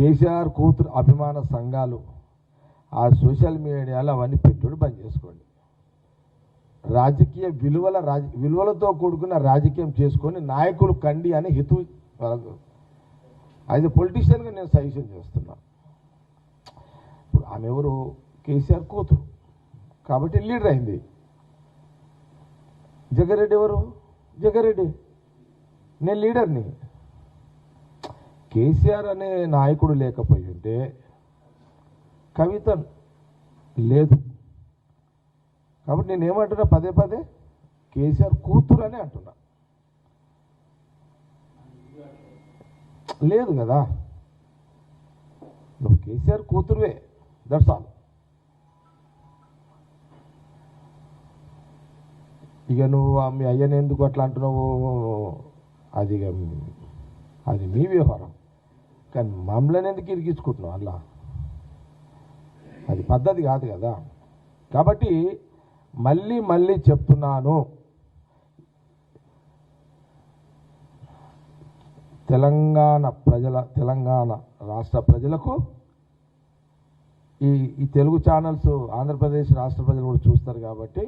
కేసీఆర్ కూతురు అభిమాన సంఘాలు ఆ సోషల్ మీడియాలో అవన్నీ పెట్టుడు బంద్ చేసుకోండి. రాజకీయ విలువల రాజ విలువలతో కూడుకున్న రాజకీయం చేసుకొని నాయకులు కండి అని హితు అది పొలిటీషియన్గా నేను సజెషన్ చేస్తున్నా. ఇప్పుడు ఆమె ఎవరు? కేసీఆర్ కూతురు. కాబట్టి లీడర్ అయింది. జగ్గారెడ్డి ఎవరు? జగ్గారెడ్డి. నేను లీడర్ని. కేసీఆర్ అనే నాయకుడు లేకపోయి ఉంటే కవిత లేదు. కాబట్టి నేను ఏమంటున్నా పదే పదే కేసీఆర్ కూతురు అని అంటున్నా. లేదు కదా. నువ్వు కేసీఆర్ కూతురువే. దట్స్ ఆల్ ఇక నువ్వు మీ అయ్యని ఎందుకు అట్లా అంటున్నావు? అది ఇక అది మీ వ్యవహారం. కానీ మమ్మల్ని ఎందుకు ఇరికించుకుంటున్నావు? అలా అది పద్ధతి కాదు కదా. కాబట్టి మళ్ళీ మళ్ళీ చెప్తున్నాను. తెలంగాణ ప్రజల తెలంగాణ రాష్ట్ర ప్రజలకు ఈ ఈ తెలుగు ఛానల్స్ ఆంధ్రప్రదేశ్ రాష్ట్ర ప్రజలు కూడా చూస్తారు కాబట్టి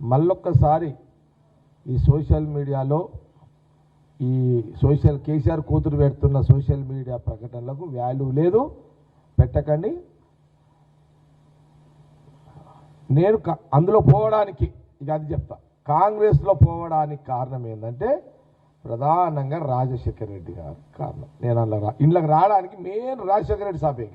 మళ్ళొక్కసారి ఈ సోషల్ మీడియాలో ఈ సోషల్ కేసీఆర్ కూతురు పెడుతున్న సోషల్ మీడియా ప్రకటనలకు వాల్యూ లేదు. పెట్టకండి. నేను క- అందులో పోవడానికి ఇక అది చెప్తా. కాంగ్రెస్లో పోవడానికి కారణం ఏంటంటే ప్రధానంగా రాజశేఖర రెడ్డి గారు కారణం. నేను అందులో ఇండ్లకు రావడానికి మెయిన్ రాజశేఖర రెడ్డి సాపే